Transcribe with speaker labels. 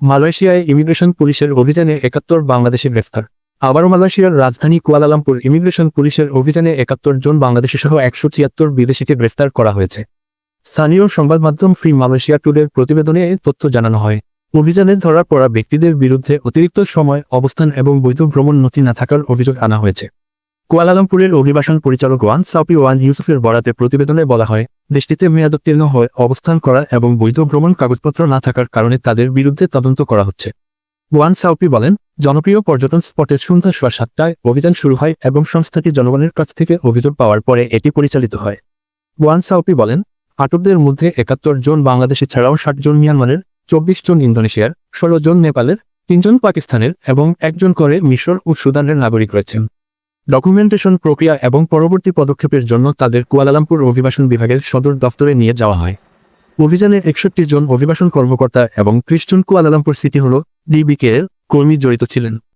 Speaker 1: মালয়েশিয়ায় ইমিগ্রেশন পুলিশের অভিযানে একাত্তর বাংলাদেশি গ্রেফতার। আবারও মালয়েশিয়ার রাজধানী কুয়ালালামপুর ইমিগ্রেশন পুলিশের অভিযানে একাত্তর জন বাংলাদেশি সহ একশো ছিয়াত্তর বিদেশিকে গ্রেফতার করা হয়েছে। স্থানীয় সংবাদ মাধ্যম ফ্রি মালয়েশিয়া টুডের প্রতিবেদনে তথ্য জানানো হয়। অভিযানে ধরা পড়া ব্যক্তিদের বিরুদ্ধে অতিরিক্ত সময়, অবস্থান এবং বৈধ ভ্রমণ নথি না থাকার অভিযোগ আনা হয়েছে। কুয়ালালামপুরের অভিবাসন পরিচালক ওয়ান সাউপি ওয়ান ইউসুফের বরাতে প্রতিবেদনে বলা হয়, দেশটিতে মেয়াদোত্তীর্ণ হয়ে অবস্থান করা এবং বৈধ ভ্রমণ কাগজপত্র না থাকার কারণে তাদের বিরুদ্ধে তদন্ত করা হচ্ছে। ওয়ান সাউপি বলেন, জনপ্রিয় পর্যটন স্পটে সন্ধ্যা সোয়া সাতটায় অভিযান শুরু হয় এবং সংস্থাটি জনগণের কাছ থেকে অভিযোগ পাওয়ার পরে এটি পরিচালিত হয়। ওয়ান সাউপি বলেন, আটকদের মধ্যে একাত্তর জন বাংলাদেশি ছাড়াও ষাট জন মিয়ানমারের, চব্বিশ জন ইন্দোনেশিয়ার, ষোলো জন নেপালের তিনজন পাকিস্তানের এবং একজন করে মিশর ও সুদানের নাগরিক রয়েছেন। ডকুমেন্টেশন প্রক্রিয়া এবং পরবর্তী পদক্ষেপের জন্য তাদের কুয়ালালামপুর অভিবাসন বিভাগের সদর দফতরে নিয়ে যাওয়া হয়। অভিযানে একষট্টি জন অভিবাসন কর্মকর্তা এবং খ্রিস্টন কুয়ালালামপুর সিটি হল ডিবিকে কর্মী জড়িত ছিলেন।